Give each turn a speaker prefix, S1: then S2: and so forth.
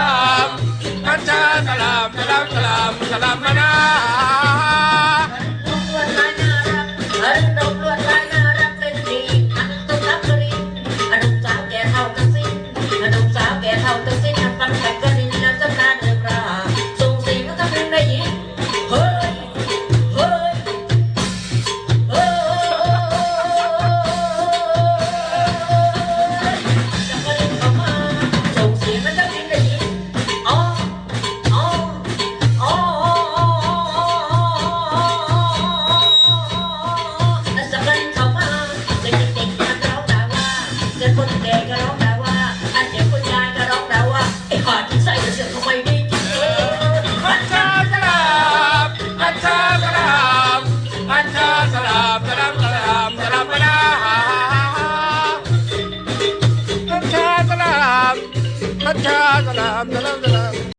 S1: salam baca salam salam salam salam mana
S2: Hãy subscribe cho kênh Ghiền Mì Gõ Để không bỏ lỡ những video hấp เจ็บคนแก่ก็ร้องแต่ว่าอันเจ็บคนยายก็ร้องแต่ว่าไอ้ขอดที่ใส่เสือทำไมไม่กินอันชาสลา
S1: มอันชาสลามอันชาสลามสลามสลามสลามไปนะอันชาสลามอันชาสลามสลามสลาม